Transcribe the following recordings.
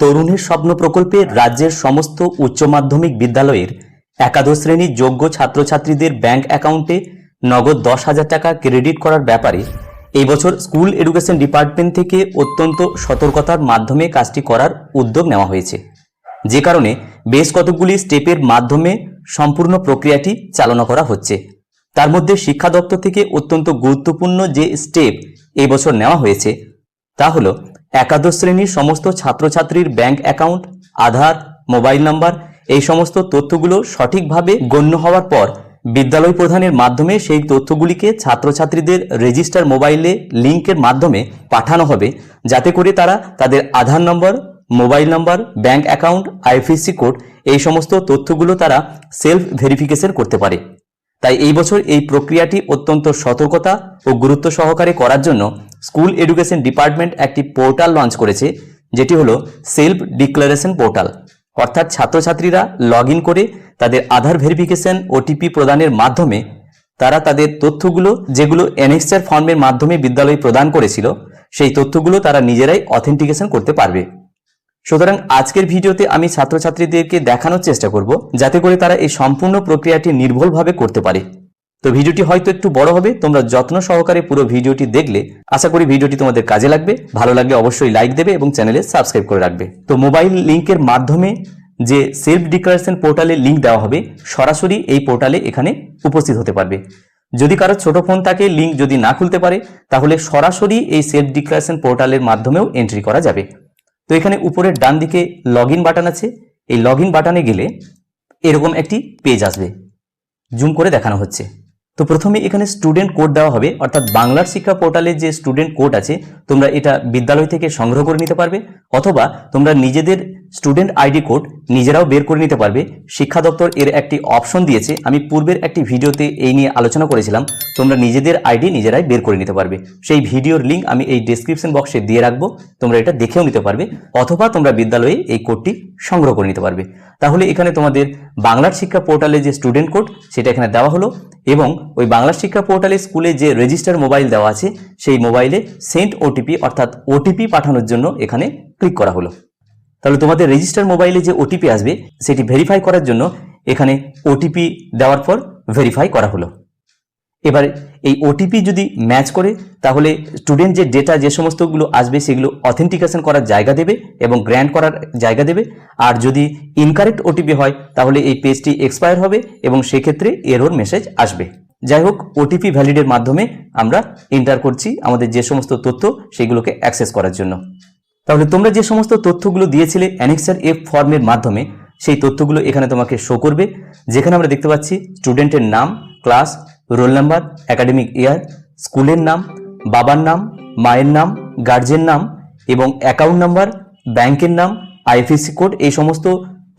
তরুণের স্বপ্ন প্রকল্পে রাজ্যের সমস্ত উচ্চ মাধ্যমিক বিদ্যালয়ের একাদশ শ্রেণির যোগ্য ছাত্রছাত্রীদের ব্যাংক অ্যাকাউন্টে নগদ দশ হাজার টাকা ক্রেডিট করার ব্যাপারে এই বছর স্কুল এডুকেশন ডিপার্টমেন্ট থেকে অত্যন্ত সতর্কতার মাধ্যমে কাজটি করার উদ্যোগ নেওয়া হয়েছে। যে কারণে বেশ কতকগুলি স্টেপের মাধ্যমে সম্পূর্ণ প্রক্রিয়াটি চালনা করা হচ্ছে। তার মধ্যে শিক্ষা দপ্তর থেকে অত্যন্ত গুরুত্বপূর্ণ যে স্টেপ এই বছর নেওয়া হয়েছে, তা হলো একাদশ শ্রেণির সমস্ত ছাত্রছাত্রীর bank account, Aadhaar, mobile number, এই সমস্ত তথ্যগুলো সঠিকভাবে গণ্য হওয়ার পর বিদ্যালয় প্রধানের মাধ্যমে সেই তথ্যগুলিকে ছাত্রছাত্রীদের রেজিস্টার মোবাইলে লিংকের মাধ্যমে পাঠানো হবে। যাতে করে তারা তাদের আধার নম্বর, mobile number, bank account, IFSC code এই সমস্ত তথ্যগুলো তারা সেলফ ভেরিফিকেশন করতে পারে। তাই এই বছর এই প্রক্রিয়াটি অত্যন্ত সতর্কতা ও গুরুত্ব সহকারে করার জন্য স্কুল এডুকেশন ডিপার্টমেন্ট একটি পোর্টাল লঞ্চ করেছে, যেটি হলো সেলফ ডিক্লারেশন পোর্টাল। অর্থাৎ ছাত্রছাত্রীরা লগ করে তাদের আধার ভেরিফিকেশন ওটিপি প্রদানের মাধ্যমে তারা তাদের তথ্যগুলো, যেগুলো এনএক্সআর ফর্মের মাধ্যমে বিদ্যালয় প্রদান করেছিল, সেই তথ্যগুলো তারা নিজেরাই অথেন্টিকেশন করতে পারবে। সুতরাং আজকের ভিডিওতে আমি ছাত্রছাত্রীদেরকে দেখানোর চেষ্টা করব, যাতে করে তারা এই সম্পূর্ণ প্রক্রিয়াটি নির্ভুলভাবে করতে পারে। তো ভিডিওটি হয়তো একটু বড় হবে, তোমরা যত্ন সহকারে পুরো ভিডিওটি দেখলে। আশা করি ভিডিওটি তোমাদের কাজে লাগবে। ভালো লাগলে অবশ্যই লাইক দেবে এবং চ্যানেলে সাবস্ক্রাইব করে রাখবে। তো মোবাইল লিংকের মাধ্যমে যে সেলফ ডিক্লারেশন পোর্টালে লিঙ্ক দেওয়া হবে, সরাসরি এই পোর্টালে এখানে উপস্থিত হতে পারবে। যদি কারও ছোট ফোন থাকে লিঙ্ক যদি না খুলতে পারে, তাহলে সরাসরি এই সেলফ ডিক্লারেশন পোর্টালের মাধ্যমেও এন্ট্রি করা যাবে। তো এখানে উপরের ডান দিকে লগ বাটন আছে। এই লগ বাটনে গেলে এরকম একটি পেজ আসবে। জুম করে দেখানো হচ্ছে। তো প্রথমে এখানে স্টুডেন্ট কোড দেওয়া হবে, অর্থাৎ বাংলার শিক্ষা পোর্টালে যে স্টুডেন্ট কোড আছে, তোমরা এটা বিদ্যালয় থেকে সংগ্রহ করে নিতে পারবে, অথবা তোমরা নিজেদের স্টুডেন্ট আইডি কোড নিজেরাও বের করে নিতে পারবে। শিক্ষা দপ্তর এর একটি অপশন দিয়েছে। আমি পূর্বের একটি ভিডিওতে এই নিয়ে আলোচনা করেছিলাম। তোমরা নিজেদের আইডি নিজেরাই বের করে নিতে পারবে। সেই ভিডিওর লিঙ্ক আমি এই ডিসক্রিপশন বক্সে দিয়ে রাখব। তোমরা এটা দেখেও নিতে পারবে অথবা তোমরা বিদ্যালয়ে এই কোডটি সংগ্রহ করে নিতে পারবে। তাহলে এখানে তোমাদের বাংলার শিক্ষা পোর্টালে যে স্টুডেন্ট কোড সেটা এখানে দেওয়া হলো এবং ওই বাংলা শিক্ষা পোর্টালে স্কুলে যে রেজিস্টার মোবাইল দেওয়া আছে, সেই মোবাইলে সেন্ট ওটিপি অর্থাৎ ওটিপি পাঠানোর জন্য এখানে ক্লিক করা হলো। তাহলে তোমাদের রেজিস্টার মোবাইলে যে ওটিপি আসবে, সেটি ভেরিফাই করার জন্য এখানে ওটিপি দেওয়ার পর ভেরিফাই করা হলো। এবার এই ওটিপি যদি ম্যাচ করে, তাহলে স্টুডেন্ট যে ডেটা যে সমস্তগুলো আসবে, সেগুলো অথেন্টিকেশন করার জায়গা দেবে এবং গ্র্যান্ড করার জায়গা দেবে। আর যদি ইনকারেক্ট ওটিপি হয়, তাহলে এই পেজটি এক্সপায়ার হবে এবং সেক্ষেত্রে এরোর মেসেজ আসবে। যাই হোক ওটিপি ভ্যালিডের মাধ্যমে আমরা এন্টার করছি আমাদের যে সমস্ত তথ্য, সেগুলোকে অ্যাক্সেস করার জন্য। তাহলে তোমরা যে সমস্ত তথ্যগুলো দিয়েছিলে অ্যানেক্সার এফ ফর্মের মাধ্যমে, সেই তথ্যগুলো এখানে তোমাকে শো করবে। যেখানে আমরা দেখতে পাচ্ছি স্টুডেন্টের নাম class roll number academic year স্কুলের নাম, বাবার নাম, মায়ের নাম গার্জেন নাম এবং অ্যাকাউন্ট নাম্বার ব্যাংকের নাম আইএফএসসি কোড এই সমস্ত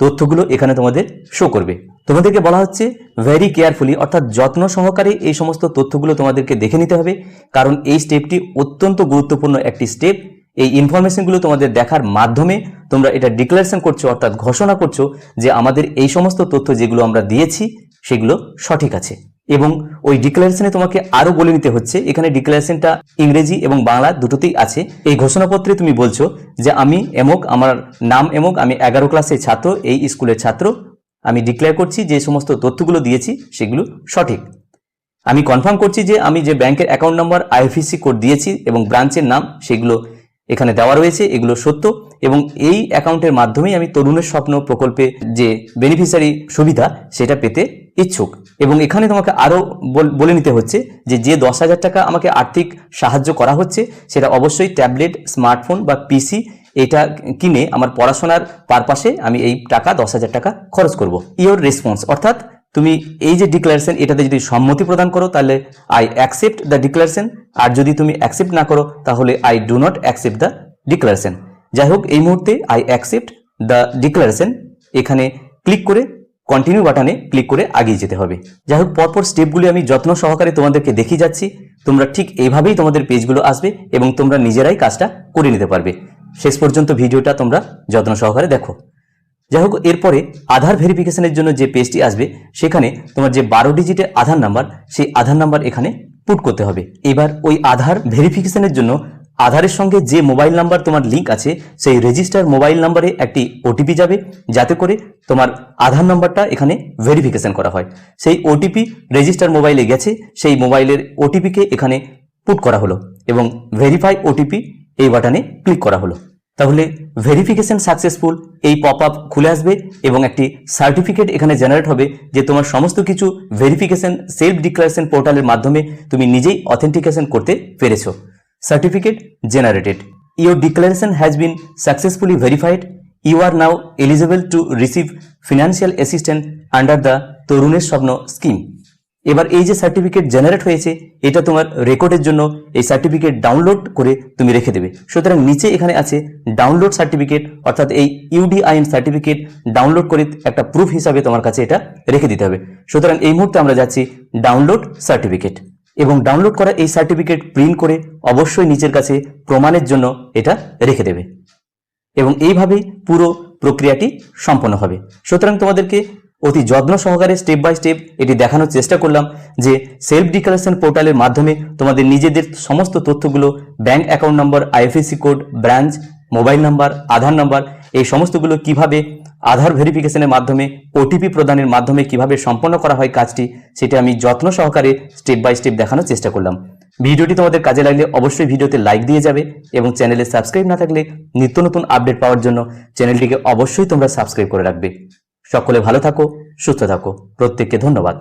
তথ্যগুলো এখানে তোমাদের শো করবে। তোমাদেরকে বলা হচ্ছে ভেরি কেয়ারফুলি অর্থাৎ যত্ন সহকারে এই সমস্ত তথ্যগুলো তোমাদেরকে দেখে নিতে হবে, কারণ এই স্টেপটি অত্যন্ত গুরুত্বপূর্ণ একটি স্টেপ এই ইনফরমেশনগুলো তোমাদের দেখার মাধ্যমে তোমরা এটা ডিক্লারেশন করছ, অর্থাৎ ঘোষণা করছ যে আমাদের এই সমস্ত তথ্য যেগুলো আমরা দিয়েছি, সেগুলো সঠিক আছে। এবং ওই ডিক্লারেশনে তোমাকে আরও বলে নিতে হচ্ছে, এখানে ডিক্লারেশনটা ইংরেজি এবং বাংলা দুটোতেই আছে। এই ঘোষণাপত্রে তুমি বলছো যে আমি এমক, আমার নাম এমক, আমি এগারো ক্লাসের ছাত্র, এই স্কুলের ছাত্র, আমি ডিক্লেয়ার করছি যে সমস্ত তথ্যগুলো দিয়েছি, সেগুলো সঠিক। আমি কনফার্ম করছি যে আমি যে ব্যাংকের অ্যাকাউন্ট নাম্বার আইএফএসসি কোড দিয়েছি এবং ব্রাঞ্চের নাম, সেগুলো এখানে দেওয়া রয়েছে, এগুলো সত্য এবং এই অ্যাকাউন্টের মাধ্যমেই আমি তরুণের স্বপ্ন, প্রকল্পে যে বেনিফিশিয়ারি সুবিধা সেটা পেতে ইচ্ছুক। এবং এখানে তোমাকে আরও বলে নিতে হচ্ছে যে যে দশ হাজার টাকা আমাকে আর্থিক সাহায্য করা হচ্ছে, সেটা অবশ্যই ট্যাবলেট, স্মার্টফোন বা পিসি এটা কিনে আমার পড়াশোনার পারপাসে আমি এই টাকা, দশ হাজার টাকা খরচ করব। ইওর রেসপন্স অর্থাৎ তুমি এই যে ডিক্লারেশন এটাতে যদি সম্মতি প্রদান করো, তাহলে আই অ্যাকসেপ্ট দ্য ডিক্লারেশন আর যদি তুমি অ্যাকসেপ্ট না করো, তাহলে I do not accept the declaration যাই হোক, এই মুহূর্তে আই অ্যাকসেপ্ট দ্য ডিক্লারেশন এখানে ক্লিক করে কন্টিনিউ বাটনে ক্লিক করে আগিয়ে যেতে হবে। যাই হোক, পরপর স্টেপগুলি আমি যত্ন সহকারে তোমাদেরকে দেখিয়ে যাচ্ছি। তোমরা ঠিক এইভাবেই তোমাদের পেজগুলো আসবে এবং তোমরা নিজেরাই কাজটা করে নিতে পারবে। শেষ পর্যন্ত ভিডিওটা তোমরা যত্ন সহকারে দেখো। যাই হোক, এরপরে আধার ভেরিফিকেশনের জন্য যে পেজটি আসবে, সেখানে তোমার যে বারো ডিজিটের আধার নাম্বার সেই আধার নাম্বার এখানে পুট করতে হবে। এবার ওই আধার ভেরিফিকেশনের জন্য আধারের সঙ্গে যে মোবাইল নাম্বার তোমার লিঙ্ক আছে, সেই রেজিস্টার মোবাইল নাম্বারে একটি ওটিপি যাবে, যাতে করে তোমার আধার নাম্বারটা এখানে ভেরিফিকেশন করা হয়। সেই ওটিপি রেজিস্টার মোবাইলে গেছে, সেই মোবাইলের ওটিপিকে এখানে পুট করা হলো এবং ভেরিফাই ওটিপি এই বাটনে ক্লিক করা হলো। তাহলে ভেরিফিকেশন সাকসেসফুল এই পপ আপ খুলে আসবে এবং একটি সার্টিফিকেট এখানে জেনারেট হবে যে তোমার সমস্ত কিছু ভেরিফিকেশন সেলফ ডিক্লারেশন পোর্টালের মাধ্যমে তুমি নিজেই অথেন্টিকেশন করতে পেরেছ। Certificate generated your declaration has been successfully verified you are now eligible to receive financial assistant under the তরুণের স্বপ্ন স্কিম এবার এই যে সার্টিফিকেট জেনারেট হয়েছে, এটা তোমার রেকর্ডের জন্য এই সার্টিফিকেট ডাউনলোড করে তুমি রেখে দেবে। সুতরাং নিচে এখানে আছে ডাউনলোড সার্টিফিকেট অর্থাৎ এই ইউডিআইএন সার্টিফিকেট ডাউনলোড করে একটা প্রুফ হিসাবে তোমার কাছে এটা রেখে দিতে হবে। সুতরাং এই মুহূর্তে আমরা যাচ্ছি ডাউনলোড সার্টিফিকেট এবং ডাউনলোড করা এই সার্টিফিকেট প্রিন্ট করে অবশ্যই নিচের কাছে প্রমাণের জন্য এটা রেখে দেবে। এবং এইভাবেই পুরো প্রক্রিয়াটি সম্পন্ন হবে। সুতরাং তোমাদেরকে অতি যত্ন সহকারে স্টেপ বাই স্টেপ এটি দেখানোর চেষ্টা করলাম যে সেলফ ডিক্লারেশন পোর্টালের মাধ্যমে তোমাদের নিজেদের সমস্ত তথ্যগুলো ব্যাংক অ্যাকাউন্ট নম্বর IFSC code branch mobile number Aadhaar number এই সমস্তগুলো কীভাবে আধার ভেরিফিকেশনের মাধ্যমে ওটিপি প্রদানের মাধ্যমে কীভাবে সম্পন্ন করা হয় কাজটি সেটা আমি যত্ন সহকারে স্টেপ বাই স্টেপ দেখানোর চেষ্টা করলাম। ভিডিওটি তোমাদের কাজে লাগলে অবশ্যই ভিডিওতে লাইক দিয়ে যাবে এবং চ্যানেলে সাবস্ক্রাইব না থাকলে নিত্য নতুন আপডেট পাওয়ার জন্য চ্যানেলটিকে অবশ্যই তোমরা সাবস্ক্রাইব করে রাখবে। সকলে ভালো থাকো সুস্থ থাকো। প্রত্যেককে ধন্যবাদ।